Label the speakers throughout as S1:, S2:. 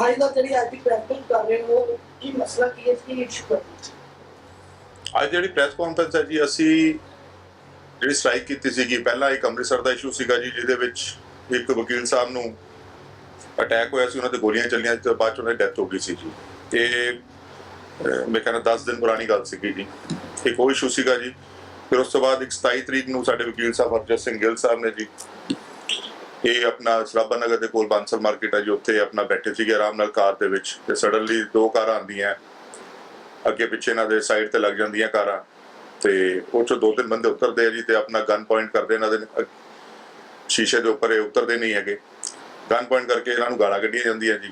S1: ਅੱਜ ਦਾ ਜਿਹੜੀ ਅੱਜ ਦੀ ਪ੍ਰੈਕਟਿਸ ਕਰ ਰਹੇ ਹੋ ਕੀ ਮਸਲਾ ਕੀ ਹੈ ਕੀ ਇਸ਼ੂ ਹੈ?
S2: ਅੱਜ ਜਿਹੜੀ ਪ੍ਰੈਸ ਕਾਨਫਰੰਸ ਹੈ ਜੀ ਅਸੀਂ ਜਿਹੜੀ ਸਟ੍ਰਾਈਕ ਕੀਤੀ ਸੀਗੀ ਪਹਿਲਾਂ ਇੱਕ ਅੰਮ੍ਰਿਤਸਰ ਦਾ ਇਸ਼ੂ ਸੀਗਾ ਜੀ ਜਿਹਦੇ ਵਿੱਚ ਇੱਕ ਵਕੀਲ ਸਾਹਿਬ ਨੂੰ ਅਟੈਕ ਹੋਇਆ ਸੀ ਉਹਨਾਂ ਤੇ ਗੋਲੀਆਂ ਚੱਲੀਆਂ ਤੇ ਬਾਅਦ ਚ ਉਹਨਾਂ ਦੀ ਡੈਥ ਹੋ ਗਈ ਸੀ ਜੀ। ਅਹ, ਮੈਂ ਕਹਿੰਦਾ 10 ਦਿਨ ਪੁਰਾਣੀ ਗੱਲ ਸੀਗੀ ਜੀ। ਇੱਕ ਉਹ ਇਸ਼ੂ ਸੀਗਾ ਜੀ ਫਿਰ ਉਸ ਤੋਂ ਬਾਅਦ ਇੱਕ 27 ਤਰੀਕ ਨੂੰ ਸਾਡੇ ਵਕੀਲ ਸਾਹਿਬ ਹਰਜਤ ਸਿੰਘ ਗਿੱਲ ਸਾਹਿਬ ਨੇ ਜੀ ਇਹ ਆਪਣਾ ਸਰਾਭਾ ਨਗਰ ਦੇ ਕੋਲ ਬਾਂਸਲ ਮਾਰਕੀਟ ਹੈ, ਜੀ ਉੱਥੇ ਆਪਣਾ ਬੈਠੇ ਸੀਗੇ ਆਰਾਮ ਨਾਲ ਕਾਰ ਦੇ ਵਿੱਚ ਤੇ ਸਡਨਲੀ ਦੋ ਕਾਰਾਂ ਆਉਂਦੀਆਂ। ਅੱਗੇ ਪਿੱਛੇ ਇਹਨਾਂ ਦੇ ਸਾਈਡ ਤੇ ਲੱਗ ਜਾਂਦੀਆਂ ਕਾਰਾਂ। ਤੇ ਉਹ ਚੋਂ ਦੋ ਤਿੰਨ ਬੰਦੇ ਉਤਰਦੇ ਆ ਜੀ ਤੇ ਆਪਣਾ ਗਨ ਪੁਆਇੰਟ ਕਰਦੇ ਇਹਨਾਂ ਦੇ, ਸ਼ੀਸ਼ੇ ਦੇ ਉੱਪਰ, ਇਹ ਉਤਰਦੇ ਨਹੀਂ ਹੈਗੇ। ਗਨ ਪੁਆਇੰਟ ਕਰਕੇ ਇਹਨਾਂ ਨੂੰ ਗਾਲਾਂ ਕੱਢੀਆਂ ਜਾਂਦੀਆਂ ਜੀ।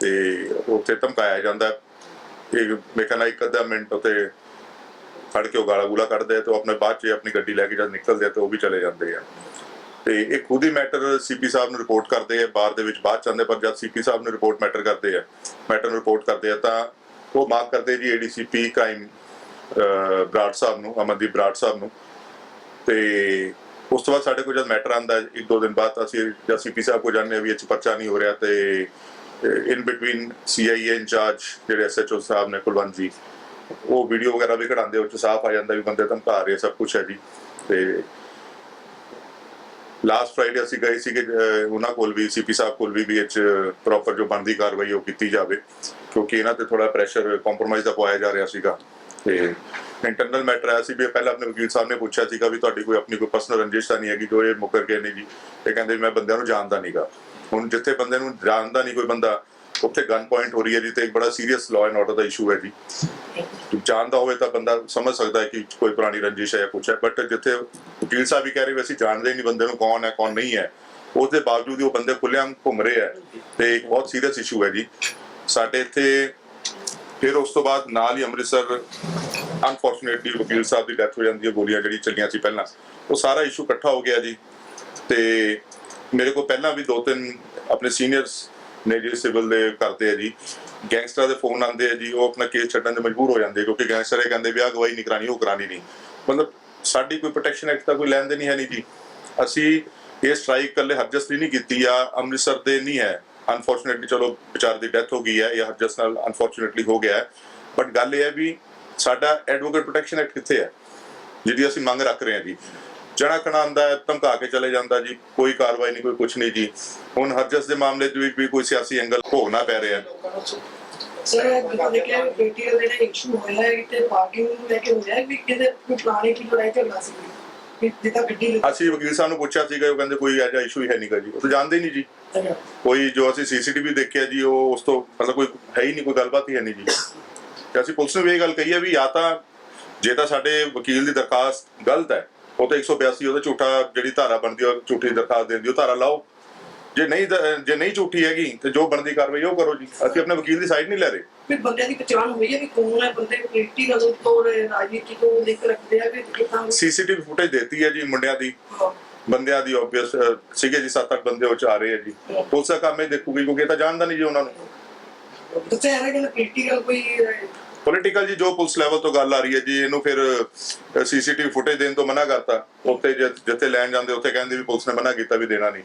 S2: ਤੇ ਉੱਥੇ ਧਮਕਾਇਆ ਜਾਂਦਾ। ਇਹ ਮੈਂ ਕਹਿੰਦਾ ਇੱਕ ਅੱਧਾ ਮਿੰਟ ਉੱਤੇ ਫੜ ਕੇ ਉਹ ਗਾਲਾਂ ਗੂਲਾ ਕੱਢਦੇ ਆ ਤੇ ਉਹ ਆਪਣੇ ਬਾਅਦ ਚ ਆਪਣੀ ਗੱਡੀ ਲੈ ਕੇ ਜਦ ਨਿਕਲਦੇ ਆ ਤੇ ਉਹ ਵੀ ਚਲੇ ਜਾਂਦੇ ਆ। ਤੇ ਇਹ ਖੁਦ ਹੀ ਮੈਟਰ ਸੀਪੀ ਸਾਹਿਬ ਨੂੰ ਰਿਪੋਰਟ ਕਰਦੇ ਆ ਬਾਹਰ ਦੇ ਵਿੱਚ ਬਾਅਦ ਚ ਪਰ ਜਦ ਸੀਪੀ ਸਾਹਿਬ ਨੂੰ ਰਿਪੋਰਟ ਮੈਟਰ ਕਰਦੇ ਆ, ਮੈਟਰ ਨੂੰ ਰਿਪੋਰਟ ਕਰਦੇ ਆ, ਤਾਂ ਉਹ ਮਾਰਕ ਕਰਦੇ ਜੀ ਏਡੀਸੀਪੀ ਕ੍ਰਾਈਮ ਬਰਾੜ ਸਾਹਿਬ ਨੂੰ, ਅਮਨਦੀਪ ਬਰਾੜ ਸਾਹਿਬ ਨੂੰ। ਤੇ ਉਸ ਤੋਂ ਬਾਅਦ ਸਾਡੇ ਕੋਲ ਜਦ ਮੈਟਰ ਆਂਦਾ ਇੱਕ ਦੋ ਦਿਨ ਬਾਅਦ ਅਸੀਂ ਜਦ ਸੀਪੀ ਸਾਹਿਬ ਕੋਲ ਜਾਣਦੇ ਹਾਂ ਵੀ ਇਹ 'ਚ ਪਰਚਾ ਨਹੀਂ ਹੋ ਰਿਹਾ, ਤੇ ਇਨ ਬਿਟਵੀਨ ਸੀਆਈਏ ਇੰਚਾਰਜ ਜਿਹੜੇ ਐਸਐਚਓ ਸਾਹਿਬ ਨੇ, ਕੁਲਵੰਤ ਜੀ, ਉਹ ਵੀਡੀਓ ਵਗੈਰਾ ਵੀ ਕਢਾਉਂਦੇ ਉਹ ਸਾਫ਼ ਆ ਜਾਂਦਾ ਵੀ ਬੰਦੇ ਧਮਕਾ ਰਹੇ ਸਭ ਕੁਝ ਹੈ ਜੀ। ਤੇ ਲਾਸਟ ਫਰਾਈਡੇ ਅਸੀਂ ਗਏ ਸੀਗੇ ਅਹ, ਉਹਨਾਂ ਕੋਲ ਵੀ ਸੀਪੀ ਸਾਹਿਬ ਕੋਲ ਵੀ ਵੀ ਇਹ 'ਚ ਪ੍ਰੋਪਰ ਜੋ ਬਣਦੀ ਕਾਰਵਾਈ ਉਹ ਕੀਤੀ ਜਾਵੇ ਕਿਉਂਕਿ ਇਹਨਾਂ ਤੇ ਥੋੜਾ ਪ੍ਰੈਸ਼ਰ ਕੰਪਰੋਮਾਈਜ਼ ਦਾ ਪਾਇਆ ਜਾ ਰਿਹਾ ਸੀਗਾ। ਤੇ ਇੰਟਰਨਲ ਮੈਟਰ ਆਇਆ ਸੀ ਵੀ ਪਹਿਲਾਂ ਆਪਣੇ ਵਕੀਲ ਸਾਹਿਬ ਨੇ ਪੁੱਛਿਆ ਸੀਗਾ ਵੀ ਤੁਹਾਡੀ ਕੋਈ ਆਪਣੀ ਕੋਈ ਪਰਸਨਲ ਰੰਜਿਸ਼ ਤਾਂ ਨਹੀਂ ਹੈਗੀ ਜੋ ਇਹ ਮੁਕਰ ਗਏ ਨੇ ਜੀ। ਇਹ ਕਹਿੰਦੇ ਮੈਂ ਬੰਦਿਆਂ ਨੂੰ ਜਾਣਦਾ ਨਹੀਂਗਾ ਹੁਣ ਜਿੱਥੇ ਬੰਦੇ ਨੂੰ ਜਾਣਦਾ ਨਹੀਂ ਕੋਈ ਬੰਦਾ ਉੱਥੇ ਗਨ ਪੁਆਇੰਟ ਹੋ ਰਹੀ ਹੈ ਜੀ ਤੇ ਇੱਕ ਬੜਾ ਸੀਰੀਅਸ ਲਾਅ ਐਂਡ ਆਰਡਰ ਦਾ ਇਸ਼ੂ ਹੈ ਜੀ। ਜਾਣਦਾ ਹੋਵੇ ਤਾਂ ਬੰਦਾ ਸਮਝ ਸਕਦਾ ਹੈ ਕਿ ਕੋਈ ਪੁਰਾਣੀ ਰੰਜਿਸ਼ ਹੈ ਜਾਂ ਕੁਛ ਹੈ ਬਟ ਜਿੱਥੇ ਵਕੀਲ ਸਾਹਿਬ ਵੀ ਕਹਿ ਰਹੇ ਵੀ ਅਸੀਂ ਜਾਣਦੇ ਨਹੀਂ ਬੰਦੇ ਨੂੰ ਕੌਣ ਹੈ ਕੌਣ ਨਹੀਂ ਹੈ ਉਸ ਦੇ ਬਾਵਜੂਦ ਉਹ ਬੰਦੇ ਖੁੱਲ੍ਹੇਆਮ ਘੁੰਮ ਰਹੇ ਹੈ ਤੇ ਇੱਕ ਬਹੁਤ ਸੀਰੀਅਸ ਇਸ਼ੂ ਹੈ ਜੀ। ਸਾਡੇ ਇੱਥੇ ਫਿਰ ਉਸ ਤੋਂ ਬਾਅਦ ਨਾਲ ਹੀ ਅੰਮ੍ਰਿਤਸਰ ਅਨਫੋਰਚੂਨੇਟਲੀ ਵਕੀਲ ਸਾਹਿਬ ਦੀ ਡੈਥ ਹੋ ਜਾਂਦੀ ਹੈ ਗੋਲੀਆਂ ਜਿਹੜੀ ਚੱਲੀਆਂ ਸੀ ਪਹਿਲਾਂ ਉਹ ਸਾਰਾ ਇਸ਼ੂ ਇਕੱਠਾ ਹੋ ਗਿਆ ਜੀ। ਤੇ ਮੇਰੇ ਕੋਲ ਪਹਿਲਾਂ ਵੀ ਦੋ ਤਿੰਨ ਆਪਣੇ ਸੀਨੀਅਰਸ ਨੇ ਜੀ, ਸਿਵਲ ਦੇ ਕਰਦੇ ਆ ਜੀ। ਗੈਂਗਸਟਰ ਦੇ ਫੋਨ ਆਉਂਦੇ ਆ ਜੀ, ਉਹ ਆਪਣਾ ਕੇਸ ਛੱਡਣ ਦੇ ਮਜਬੂਰ ਹੋ ਜਾਂਦੇ ਕਿਉਂਕਿ ਗੈਂਗਸਟਰ ਇਹ ਕਹਿੰਦੇ ਵੀ ਆਹ ਗਵਾਹੀ ਨਹੀਂ ਕਰਾਣੀ ਉਹ ਕਰਾਣੀ ਨਹੀਂ। ਮਤਲਬ ਸਾਡੀ ਕੋਈ ਪ੍ਰੋਟੈਕਸ਼ਨ ਐਕਟ ਦਾ ਕੋਈ ਲੈਣ ਦੇ ਨਹੀਂ ਹੈ ਨਹੀਂ ਜੀ। ਅਸੀਂ ਇਹ ਸਟ੍ਰਾਈਕ ਕੱਲੇ ਹਰਜਸ ਦੀ ਨਹੀਂ ਕੀਤੀ ਆ, ਅੰਮ੍ਰਿਤਸਰ ਦੇ ਨਹੀਂ ਹੈ। ਅਨਫੋਰਚੂਨੇਟਲੀ ਚਲੋ ਵਿਚਾਰ ਦੀ ਡੈਥ ਹੋ ਗਈ ਹੈ, ਇਹ ਹਰਜਸ ਨਾਲ ਅਨਫੋਰਚੂਨੇਟਲੀ ਹੋ ਗਿਆ ਬਟ ਗੱਲ ਇਹ ਹੈ ਵੀ ਸਾਡਾ ਐਡਵੋਕੇਟ ਪ੍ਰੋਟੈਕਸ਼ਨ ਐਕਟ ਕਿੱਥੇ ਹੈ, ਜਿਹਦੀ ਅਸੀਂ ਮੰਗ ਰੱਖ ਰਹੇ ਹਾਂ ਜੀ। ਜਣਾ ਖਣਾ ਆਂਦਾ ਹੈ ਧਮਕਾ ਕੇ ਚਲੇ ਜਾਂਦਾ ਜੀ ਕੋਈ ਕਾਰਵਾਈ ਨਹੀਂ ਕੋਈ ਕੁਝ ਨਹੀਂ ਜੀ। ਹੁਣ ਹਰਜਸ ਦੇ ਮਾਮਲੇ ਦੇ ਵਿੱਚ ਵੀ ਕੋਈ ਸਿਆਸੀ ਐਂਗਲ ਭੋਗਣਾ ਪੈ ਰਿਹਾ। ਹੈ
S1: ਸਰ ਜਦੋਂ ਦੇਖਿਆ ਬੇਟੀ ਦਾ ਜਿਹੜਾ ਇਸ਼ੂ ਹੋਇਆ ਹੈ ਕਿ ਪਾਰਕਿੰਗ ਨੂੰ ਲੈ ਕੇ ਹੋਇਆ ਹੈ ਵੀ ਕਿਤੇ ਕੋਈ ਪੁਰਾਣੀ ਕੀ ਲੜਾਈ ਝਗੜਾ ਸੀ? ਕਿ ਜਿੱਦਾਂ ਗੱਡੀ ਲੱਗੀ।
S2: ਅਸੀਂ ਵਕੀਲ ਸਾਹਿਬ ਨੂੰ ਪੁੱਛਿਆ ਸੀਗਾ ਉਹ ਕਹਿੰਦੇ ਕੋਈ ਐਜਾ ਇਸ਼ੂ ਹੀ ਹੈ ਨਹੀਂਗਾ ਜੀ। ਉਹ ਤਾਂ ਜਾਣਦੇ ਨਹੀਂ ਜੀ। ਕੋਈ ਜੋ ਅਸੀਂ ਸੀਸੀਟੀਵੀ ਦੇਖਿਆ ਜੀ ਉਹ ਉਸ ਤੋਂ ਮਤਲਬ ਕੋਈ ਹੈ ਹੀ ਨਹੀਂ ਕੋਈ ਗੱਲਬਾਤ ਹੀ ਹੈ ਨਹੀਂ ਜੀ। ਤੇ ਅਸੀਂ ਪੁਲਿਸ ਨੂੰ ਵੀ ਇਹ ਗੱਲ ਕਹੀ ਹੈ ਵੀ ਜਾਂ ਤਾਂ ਜੇ ਤਾਂ ਸਾਡੇ ਵਕੀਲ ਦੀ ਦਰਖਾਸਤ ਗਲਤ ਹੈ ਉਹ ਤਾਂ 182 ਉਹਦਾ ਝੂਠਾ ਜਿਹੜੀ ਧਾਰਾ ਬਣਦੀ ਉਹ ਝੂਠੀ ਦਰਖਾਸਤ ਦੇਣ ਦੀ ਉਹ ਧਾਰਾ ਲਾਓ। ਜੇ ਨਹੀਂ ਦ- ਜੇ ਨਹੀਂ ਝੂਠੀ ਹੈਗੀ ਤੇ ਜੋ ਬਣਦੀ ਕਾਰਵਾਈ ਉਹ ਕਰੋ ਜੀ। ਅਸੀਂ ਆਪਣੇ ਵਕੀਲ ਦੀ ਸਾਈਡ ਨਹੀਂ ਲੈ ਰਹੇ।
S1: ਫਿਰ ਬੰਦਿਆਂ ਦੀ ਪਛਾਣ ਹੋਈ ਹੈ ਵੀ ਕੌਣ ਹੈ? ਬੰਦੇ ਪੋਲੀਟੀਕਲ ਤੋਂ ਰਾਜਨੀਤੀ ਤੋਂ ਲਿੰਕ ਰੱਖਦੇ ਆ ਕਿ ਕਿਦਾਂ
S2: ਸੀਸੀਟੀਵੀ ਫੁਟੇਜ ਦੇਤੀ ਹੈ ਜੀ ਮੁੰਡਿਆਂ ਦੀ। ਬੰਦਿਆਂ ਦੀ ਆਬਵੀਅਸ ਸੀਗੇ ਜੀ 7-8 ਬੰਦੇ ਉਹ ਚ ਆ ਰਹੇ ਆ ਜੀ। ਪੁਲਿਸ ਦਾ ਕੰਮ ਇਹ ਦੇਖੂਗੀ ਕਿਉਂਕਿ ਇਹ ਤਾਂ ਜਾਣਦਾ ਨਹੀਂ ਜੀ ਉਹਨਾਂ ਨੂੰ।
S1: ਦੱਸਿਆ ਹੈ ਕਿ ਪੋਲੀਟੀਕਲ ਕੋਈ
S2: ਪੋਲੀਟੀਕਲ ਜੀ ਜੋ ਪੁਲਿਸ ਲੈਵਲ ਤੋਂ ਗੱਲ ਆ ਰਹੀ ਹੈ ਜੀ ਇਹਨੂੰ ਫਿਰ ਸੀਸੀਟੀਵੀ ਫੁਟੇਜ ਦੇਣ ਤੋਂ ਮਨਾ ਕਰਤਾ। ਉੱਥੇ ਜਿੱਥੇ ਲੈਣ ਜਾਂਦੇ ਉੱਥੇ ਕਹਿੰਦੇ ਵੀ ਪੁਲਿਸ ਨੇ ਮਨਾ ਕੀਤਾ ਵੀ ਦੇਣਾ ਨਹੀਂ।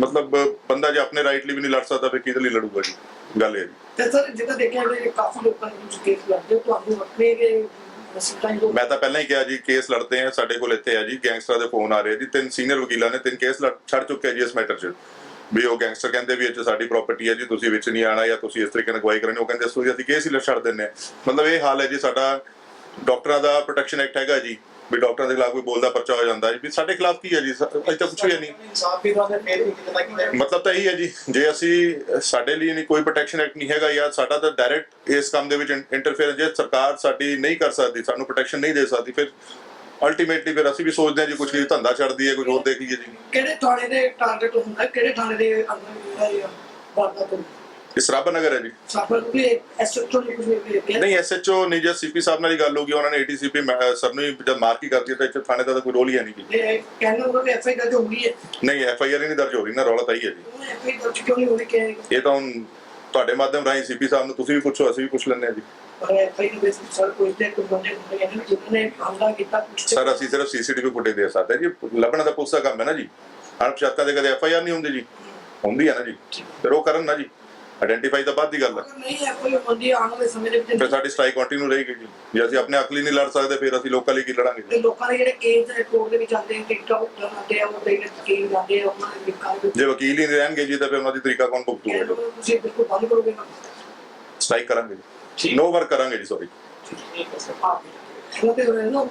S2: ਮਤਲਬ ਬੰਦਾ ਜੇ ਆਪਣੇ ਰਾਈਟ ਲਈ ਵੀ ਨਹੀਂ ਲੜ ਸਕਦਾ ਫਿਰ ਕਿਹਦੇ ਲਈ ਲੜੂਗਾ ਜੀ? ਗੱਲ ਇਹ
S1: ਤੇ ਸਰ ਜਿੱਦਾਂ ਦੇਖਿਆ ਕਿ ਕਾਫੀ ਲੋਕਾਂ ਨੇ ਕੁਝ ਕੇਸ ਲੜਦੇ ਤੁਹਾਨੂੰ ਆਪਣੇ
S2: ਮੈਂ ਤਾਂ ਪਹਿਲਾਂ ਹੀ ਕਿਹਾ ਜੀ ਕੇਸ ਲੜਦੇ ਆ ਸਾਡੇ ਕੋਲ ਇੱਥੇ ਆ ਜੀ ਗੈਂਗਸਟਰ ਦੇ ਫੋਨ ਆ ਰਹੇ ਜੀ। ਤਿੰਨ ਸੀਨੀਅਰ ਵਕੀਲਾਂ ਨੇ ਤਿੰਨ ਕੇਸ ਲੜ- ਛੱਡ ਚੁੱਕੇ ਜੀ ਇਸ ਮੈਟਰ 'ਚ। ਵੀ ਉਹ ਗੈਂਗਸਟਰ ਕਹਿੰਦੇ ਵੀ ਇਹ ਸਾਡੀ ਪ੍ਰਾਪਰਟੀ ਹੈ ਜੀ, ਤੁਸੀਂ ਵਿੱਚ ਨਹੀਂ ਆਣਾ ਜਾਂ ਤੁਸੀਂ ਇਸ ਤਰੀਕੇ ਨਾਲ ਗਵਾਹੀ ਕਰਨੀ, ਉਹ ਕਹਿੰਦੇ, ਅਸੀਂ ਅਸੀਂ ਕੇਸ ਹੀ ਲੜ ਛੱਡ ਦਿੰਦੇ ਮਤਲਬ ਇਹ ਹਾਲ ਹੈ ਜੀ, ਸਾਡਾ ਡਾਕਟਰਾਂ ਦਾ ਪ੍ਰੋਟੈਕਸ਼ਨ ਐਕਟ ਹੈਗਾ ਜੀ, ਵੀ ਡਾਕਟਰਾਂ ਦੇ ਖਿਲਾਫ ਕੋਈ ਬੋਲਦਾ ਪਰਚਾ ਹੋ ਜਾਂਦਾ ਵੀ ਸਾਡੇ ਖਿਲਾਫ ਕੀ ਹੈ ਜੀ ਅਜੇ ਤੱਕ ਕੁਝ ਵੀ ਨਹੀਂ।
S3: ਇਨਸਾਫ ਵੀ ਦਵਾਉਂਦੇ ਫੇਰ ਵੀ ਕਿਤੇ ਨਾ
S2: ਮਤਲਬ ਤਾਂ ਇਹੀ ਹੈ ਜੀ, ਜੇ ਅਸੀਂ, ਸਾਡੇ ਲਈ ਨਹੀਂ, ਕੋਈ ਪ੍ਰੋਟੈਕਸ਼ਨ ਐਕਟ ਨਹੀਂ ਹੈਗਾ ਜਾਂ ਸਾਡਾ ਤਾਂ ਡਾਇਰੈਕਟ ਇਸ ਕੰਮ ਦੇ ਵਿੱਚ ਇੰਟਰਫੇਅਰ ਜੇ ਸਰਕਾਰ ਸਾਡੀ ਨਹੀਂ ਕਰ ਸਕਦੀ, ਸਾਨੂੰ ਪ੍ਰੋਟੈਕਸ਼ਨ ਨਹੀਂ ਦੇ ਸਕਦੀ, ਫਿਰ ਅਲਟੀਮੇਟਲੀ ਫਿਰ ਅਸੀਂ ਵੀ ਸੋਚਦੇ ਹਾਂ ਜੀ ਕੁਝ ਵੀ ਧੰਦਾ ਛੱਡਦੀ ਹੈ ਕੁਝ ਹੋਰ ਦੇਖ ਲਈਏ ਜੀ।
S1: ਕਿਹੜੇ ਥਾਣੇ ਦੇ ਟਾਰਗੇਟ ਹੁੰਦਾ ਕਿਹੜੇ ਥਾਣੇ ਦੇ ਅੰਦਰ ਇਹ ਵਾਰਦਾਤ ਹੁੰਦੀ
S2: ਇਹ ਸਰਾਭਾ ਨਗਰ ਹੈ ਜੀ।
S1: ਸਾਫਰ ਵੀ ਐਸਐਚਓ ਨੇ ਕੁਝ ਨਹੀਂ ਕਿਹਾ
S2: ਨਹੀਂ ਐਸਐਚਓ ਨਹੀਂ ਜੇ ਸੀਪੀ ਸਾਹਿਬ ਨਾਲ ਹੀ ਗੱਲ ਹੋ ਗਈ ਉਹਨਾਂ ਨੇ ਏਟੀਸੀਪੀ ਸਰ ਨੂੰ ਹੀ ਜਦ ਮਾਰਕ ਹੀ ਕਰਤੀ ਤਾਂ ਇੱਥੇ ਥਾਣੇ ਦਾ ਤਾਂ ਕੋਈ ਰੋਲ ਹੀ ਹੈ ਨਹੀਂ ਜੀ।
S1: ਇਹ ਕਹਿੰਦਾ ਉਹ ਐਫਆਈ ਦਰਜ ਹੋ ਗਈ ਹੈ?
S2: ਨਹੀਂ ਐਫ ਆਈ ਆਰ ਹੀ ਨਹੀਂ ਦਰਜ ਹੋ ਰਹੀ ਨਾ ਰੌਲਾ ਤਾਂ ਹੀ ਹੈ ਜੀ।
S1: ਐਫਆਈ ਦਰਜ ਕਿਉਂ ਨਹੀਂ ਹੋਣੀ ਕਿ
S2: ਇਹ? ਤਾਂ ਹੁਣ ਤੁਹਾਡੇ ਮਾਧਿਅਮ ਰਾਹੀਂ ਸੀਪੀ ਸਾਹਿਬ ਨੂੰ ਤੁਸੀਂ ਵੀ ਪੁੱਛੋ ਅਸੀਂ ਵੀ ਪੁੱਛ ਲੈਂਦੇ ਹਾਂ ਜੀ।
S1: ਦੇ ਸਰ ਕੋਈ ਤੇ ਕੋਈ ਬੰਦੇ ਹੁੰਦੇ ਨੇ ਜਿਨ੍ਹਾਂ ਨੇ ਹਮਲਾ ਕੀਤਾ ਕੁਝ
S2: ਸਰ ਅਸੀਂ ਸਿਰਫ ਸੀਸੀਟੀਵੀ ਫੁਟੇਜ ਦੇ ਸਕਦੇ ਜੀ। ਲੱਭਣਾ ਤਾਂ ਪੁਲਿਸ ਦਾ ਕੰਮ ਹੈ ਨਾ ਜੀ। ਅਣਪਛਾਤਾ ਦੇ ਕਦੇ ਐਫ ਆਈ ਆਰ ਨਹੀਂ ਹੁੰਦੀ ਜੀ। ਹੁੰਦੀ ਹੈ ਨਾ ਜੀ। ਫਿਰ ਉਹ ਕਰਨ ਨਾ ਜੀ। ਆਇਡੈਂਟੀਫਾਈ ਤਾਂ ਬਾਅਦ ਦੀ ਗੱਲ ਹੈ।
S1: ਨਹੀਂ ਹੈ ਕੋਈ ਮੰਦੀ ਆਉਣ ਵਾਲੇ ਸਮੇਂ ਦੇ
S2: ਫਿਰ
S1: ਵਿੱਚ
S2: ਸਾਡੀ ਸਟ੍ਰਾਈਕ ਕੰਟੀਨਿਊ ਰਹੇਗੀ ਜੀ। ਜੇ ਅਸੀਂ ਆਪਣੇ ਅਕਲੀ ਨਹੀਂ ਲੜ ਸਕਦੇ ਫਿਰ ਅਸੀਂ ਲੋਕਾਂ ਲਈ ਕੀ ਲੜਾਂਗੇ
S1: ਤੇ ਲੋਕਾਂ ਦੇ ਜਿਹੜੇ ਕੇਸ ਕੋਰਟ ਦੇ ਵਿੱਚ ਆਉਂਦੇ ਨੇ ਟਿਕਟੌਕ ਜਾਂਦੇ ਆ ਉਹ ਕਈ ਵਕੀਲ ਜਾਂਦੇ ਆ ਉਹਨਾਂ ਦੇ ਵਿਕਾਰ
S2: ਜੇ ਵਕੀਲ ਹੀ ਨਹੀਂ ਰਹਿਣਗੇ ਜੀ ਤਾਂ ਫਿਰ ਉਹਨਾਂ ਦੀ ਤਰੀਕਾ ਕੌਣ ਭੁਗਤੂਗਾ
S1: ਤੁਸੀਂ ਬਿਲਕੁਲ ਬੰਦ ਕਰੋਗੇ ਨਾ।
S2: ਸਟ੍ਰਾਈਕ ਕਰਾਂਗੇ ਜੀ।
S3: ਠੀਕ
S2: ਨੋ ਵਰਕ ਕਰਾਂਗੇ ਜੀ ਸੋਰੀ
S3: ਠੀਕ ਹੈ ਸਰ
S1: ਹਾਂ। ਉਹਨਾਂ ਤੇ ਰਹਿਣਾ